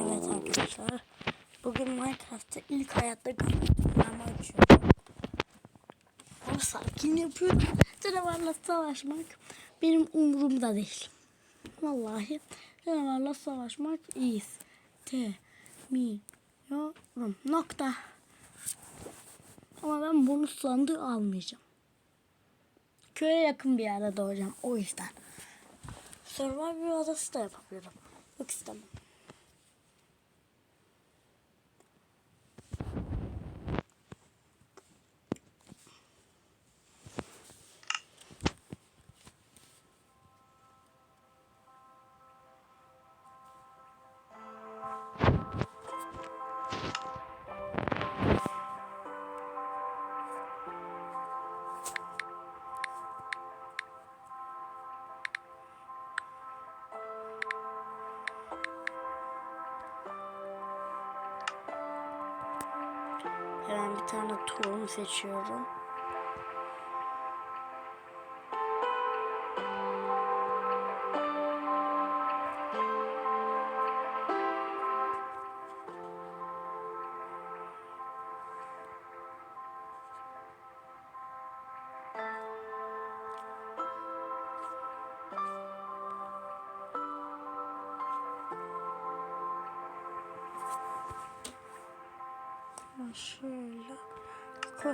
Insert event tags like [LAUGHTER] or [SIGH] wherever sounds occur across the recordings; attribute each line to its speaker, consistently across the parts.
Speaker 1: Evet arkadaşlar. Bugün Minecraft'ta ilk hayatta grafitimi açıyorum. Ama sakin yapıyorum. [LAUGHS] Canavarla savaşmak benim umurumda değil. Vallahi canavarla savaşmak iyiyiz. Te mi yorum nokta. Ama ben bonus sandığı almayacağım. Köye yakın bir yerde doğacağım o yüzden. Survivor adası da yapabilirim. Yok istemem. Hemen bir tane tohum seçiyorum.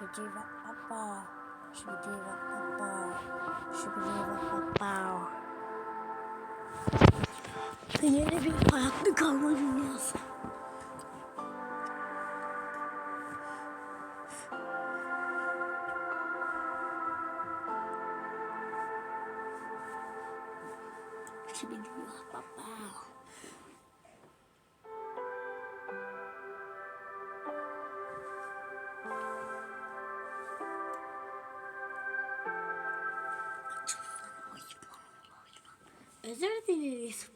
Speaker 1: Şibidi baba. Şibidi baba. Şibidi baba. Yeni bir hayatta kalma dünyası. Özür dileriz.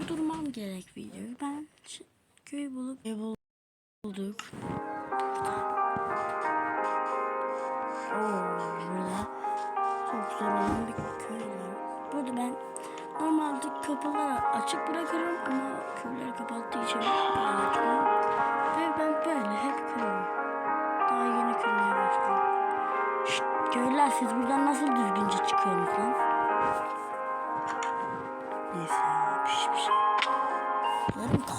Speaker 1: Durdurmam gerek videoyu. Ben köy bulup ev bul- bulduk. Oo, burada çok zor olan bir köy var. Burada ben normalde kapıları açık bırakırım ama köyleri kapattığı için ben. Ve ben böyle hep kırıyorum. Daha yeni kırmaya başladım. Şşt, köylüler siz buradan nasıl düzgünce çıkıyorsunuz lan?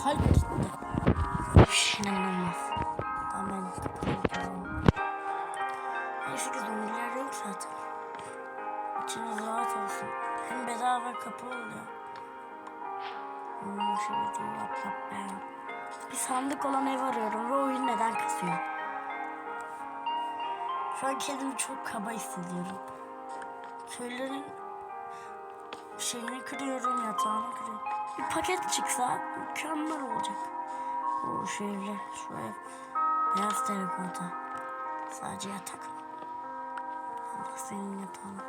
Speaker 1: Kalp gitti. İnanılmaz. Tamam ben kapatıyorum. Neyse zombiler yok zaten. İçiniz rahat olsun. Hem bedava kapı oluyor. Hmm, şöyle diyeyim bak bak ben. Bir sandık olan ev arıyorum ve oyun neden kasıyor? Şu an kendimi çok kaba hissediyorum. Köylerin şeyini kırıyorum, yatağını kırıyorum. Bir paket çıksa mükemmel olacak. O şu evler, şu ev. Beyaz terikota. Sadece yatak. Allah senin yatağın.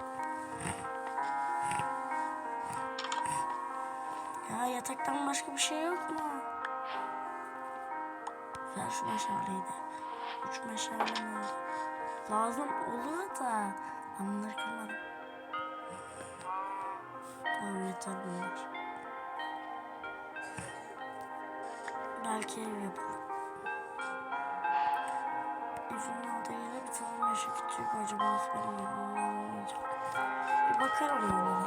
Speaker 1: Ya yataktan başka bir şey yok mu? Ver şu meşaleyi. Üç meşalem oldu. Lazım oluyor da. Bunları kırmadım. Tamam yeter bunlar. Belki ev yapalım. Evin olduğu yere bir tane meşe küçük acaba benim evimden olmayacak. Bir bakarım ona.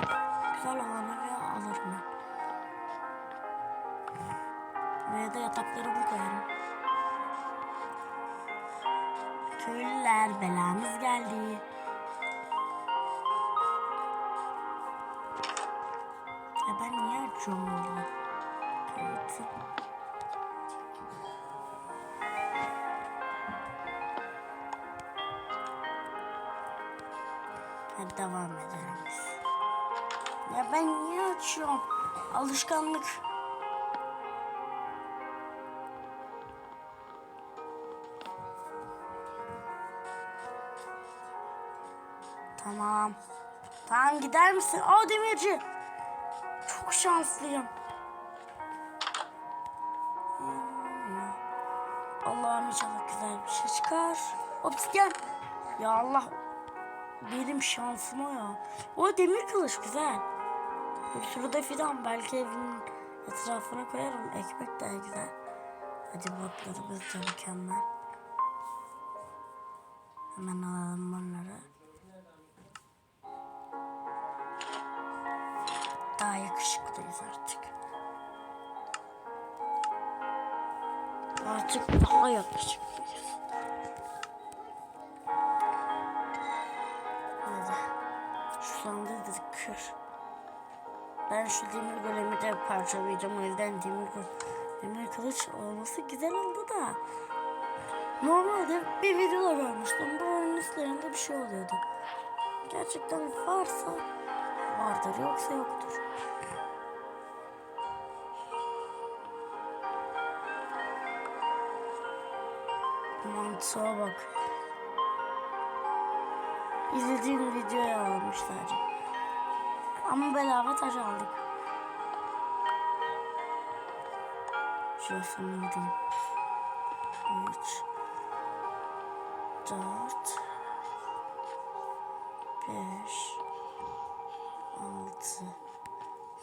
Speaker 1: Güzel olan evi alırım ben. Buraya da yataklarımı koyarım. Köylüler belamız geldi. Ya ben niye açıyorum bunu? Kayıtı. Devam edelim biz. Ya ben niye açıyorum? Alışkanlık. Tamam. Tamam gider misin? Aa demirci. Çok şanslıyım. Allah'ım inşallah güzel bir şey çıkar. Obsidyen. Ya Allah. Benim şansıma ya. O demir kılıç güzel. De fidan. Belki evin etrafına koyarım. Ekmek de güzel. Hadi botlarımız da mükemmel. Hemen alalım bunları. Daha yakışıklıyız artık. Artık daha yakışıklıyız. Ben şu demir golemi de parçalayacağım. O yüzden demir, demir kılıç olması güzel oldu da. Normalde bir videoda görmüştüm. Bu oyunun üstlerinde bir şey oluyordu. Gerçekten varsa vardır yoksa yoktur. Mantığa bak. İzlediğim videoya almış sadece. Ama bedava taş aldık. Şurasını vurayım. 3 4 5 6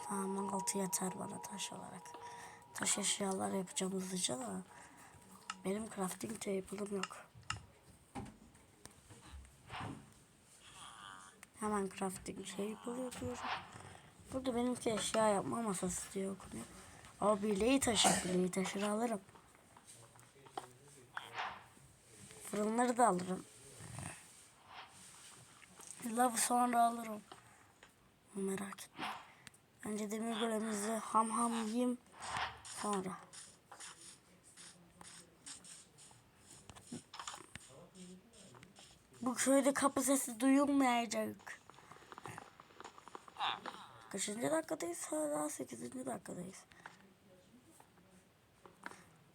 Speaker 1: Tamam 6 yeter bana taş olarak. Taş eşyalar yapacağım hızlıca da. Benim crafting table'ım yok. Hemen crafting table yapıyorum. Burada benimki eşya yapma masası diye okunuyor. Ama bileği taşır, bileği taşır alırım. Fırınları da alırım. Lavı sonra alırım. Merak etme. Önce demir golemizi ham ham yiyeyim. Sonra. Bu köyde kapı sesi duyulmayacak. Kaçıncı dakikadayız? Hala 8. dakikadayız.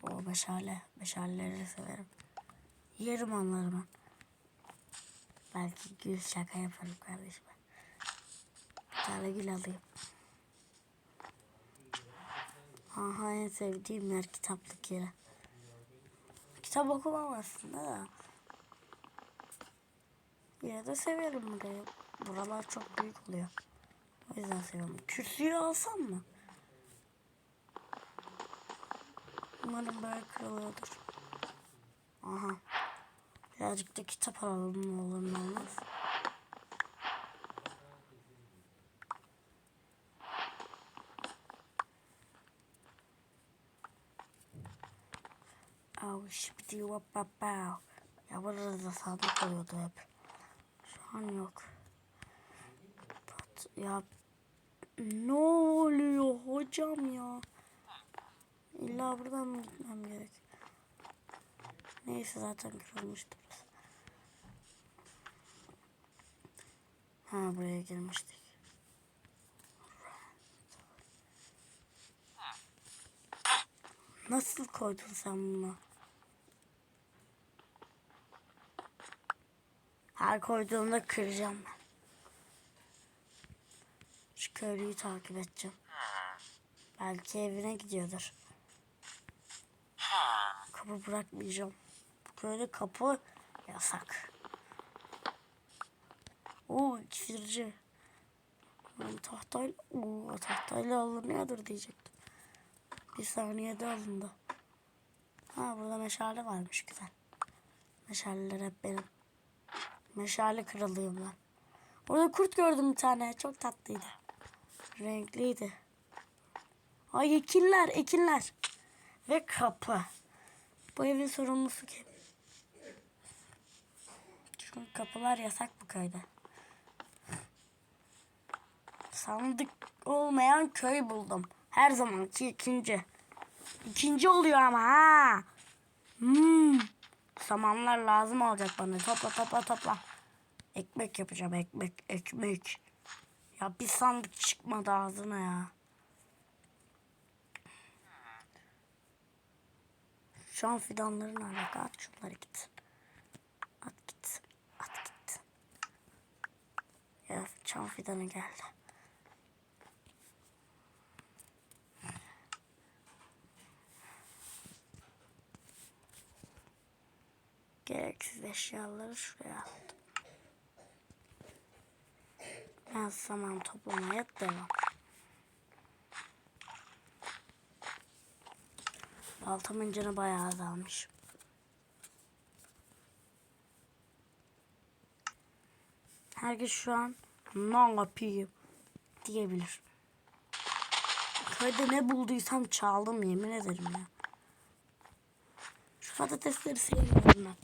Speaker 1: O meşale. Meşaleleri severim. Yerim onları ben. Belki gül şaka yaparım kardeşime. Bir tane gül alayım. Aha en sevdiğim yer kitaplık yeri. Kitap okumam aslında da. Yine de severim burayı. Buralar çok büyük oluyor. O yüzden seviyorum. Kürsüyü alsam mı? Umarım böyle kırılıyordur. Aha. Birazcık da kitap alalım ne olur ne olmaz. Au şipti vapapau. Ya burada da sandık oluyordu hep. Şu an yok. Pat, ya ne oluyor hocam ya? İlla buradan mı gitmem gerek? Neyse zaten kırılmıştı burası. Ha buraya girmiştik. Nasıl koydun sen bunu? Her koyduğumda kıracağım ben. Şu köylüyü takip edeceğim. Belki evine gidiyordur. Kapı bırakmayacağım. Bu köyde kapı yasak. Oo iksirci. Ben tahtayla, oo, tahtayla alınıyordur diyecektim. Bir saniyede alındı. Ha burada meşale varmış güzel. Meşaleler hep benim. Meşale kralıyım ben. Orada kurt gördüm bir tane. Çok tatlıydı. Renkliydi. Ay ekinler, ekinler. Ve kapı. Bu evin sorumlusu kim? Çünkü kapılar yasak bu köyde. Sandık olmayan köy buldum. Her zamanki ikinci. İkinci oluyor ama ha. Hmm. Samanlar lazım olacak bana. Topla topla topla. Ekmek yapacağım ekmek ekmek. Ya bir sandık çıkmadı ağzına ya. Şu an fidanların alaka at şunları gitsin. At gitsin. At gitsin. Ya çam fidanı geldi. Gereksiz eşyaları şuraya attım. Ben saman toplamaya devam. Baltamın canı bayağı azalmış. Herkes şu an ne yapayım diyebilir. Köyde ne bulduysam çaldım yemin ederim ya. Şu patatesleri sevmiyorum ben.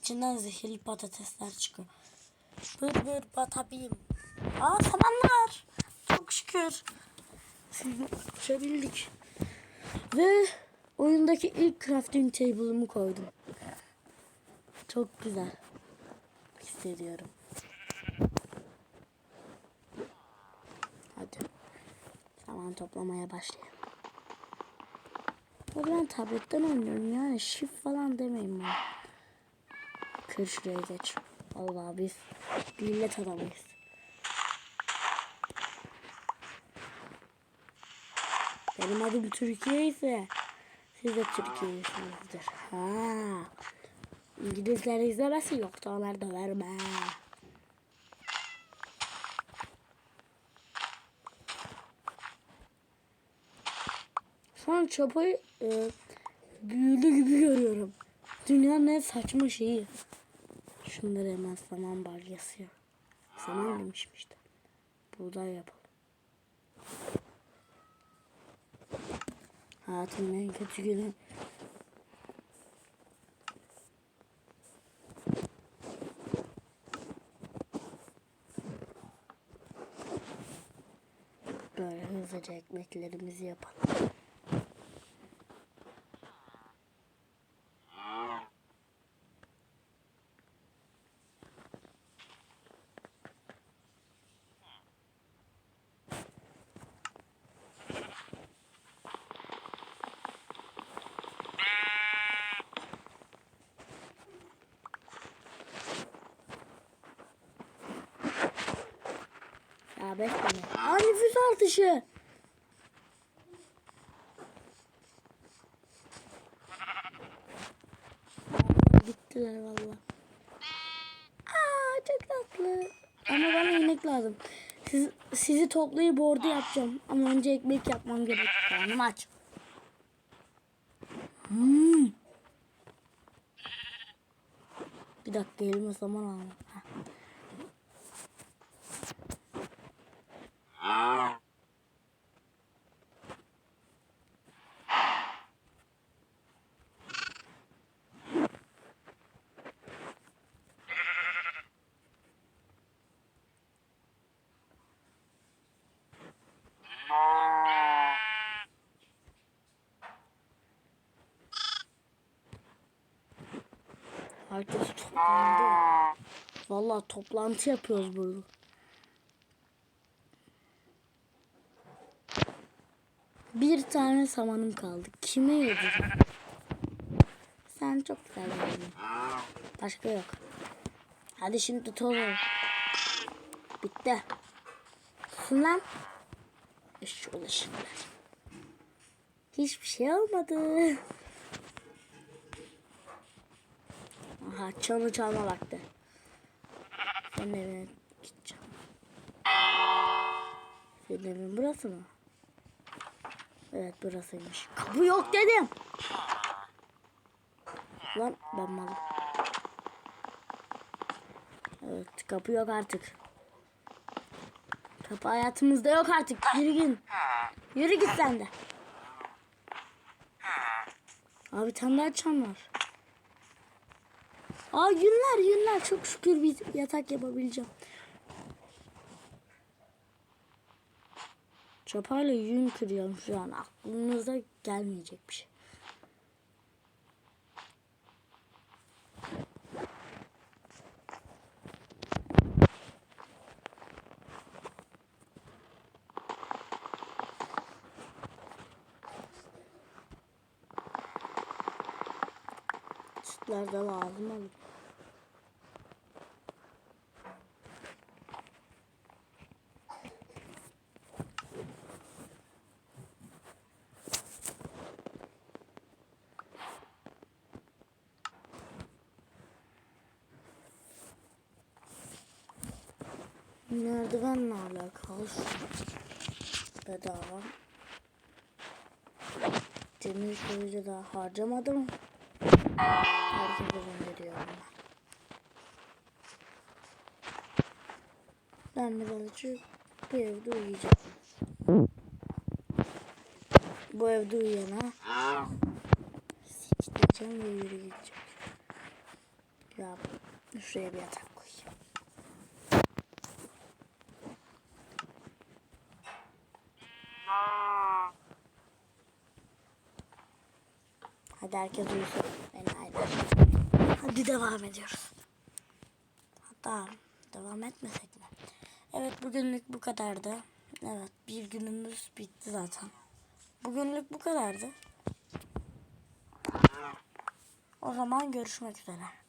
Speaker 1: İçinden zehirli patatesler çıkıyor. Bır bır batabiyim. Aa samanlar. Çok şükür. [LAUGHS] Sizi uçabildik. Ve oyundaki ilk crafting table'ımı koydum. Çok güzel hissediyorum. Hadi. Saman toplamaya başlayalım. Ama ben tabletten oynuyorum yani shift falan demeyin bana. Kır şuraya geç. Allah biz millet adamıyız. Benim adım Türkiye ise siz de Türkiye'lisinizdir. Ha. İngilizler izlemesin yoksa onlar da verme. Şu an çapayı e, büyülü gibi görüyorum. Dünyanın en saçma şeyi. Şunları hemen saman balyası ya. Saman demişim işte. Buğday yapalım. Hayatımın en kötü günü. Böyle hızlıca ekmeklerimizi yapalım. Ya bekle. Aa nüfus artışı. Gittiler valla. Aa çok tatlı. Ama bana inek lazım. Siz, sizi toplayıp ordu yapacağım. Ama önce ekmek yapmam gerek. Karnım aç. Hmm. Bir dakika elime zaman alma. Herkes toplandı. Vallahi toplantı yapıyoruz burada. Bir tane samanım kaldı. Kime yedireyim? Sen çok güzel yedin. Başka yok. Hadi şimdi toz ol. Bitti. Susun lan. Şu ışıklar. Hiçbir şey olmadı. Aha çanı çalma vakti. Senin evine gideceğim. Senin evin burası mı? Evet burasıymış. Kapı yok dedim. Lan ben malım. Evet kapı yok artık. Kapı hayatımızda yok artık. Yürü git. Yürü git sen de. Abi tane daha çan var. Aa yünler yünler çok şükür bir yatak yapabileceğim. Çapayla yün kırıyorum şu an. Aklınıza gelmeyecek bir şey. Sütler de lazım olur. Merdivenle alakalı şu bedava. Demir kılıcı da harcamadım. Herkese gönderiyorum ben. Birazcık bu evde uyuyacağım. Bu evde uyuyana siktireceğim ve yürü gideceğim. Ya şuraya bir yatak koyayım. Hadi herkes uyusun. Hadi devam ediyoruz. Hatta devam etmesek mi? Evet bugünlük bu kadardı. Evet bir günümüz bitti zaten. Bugünlük bu kadardı. O zaman görüşmek üzere.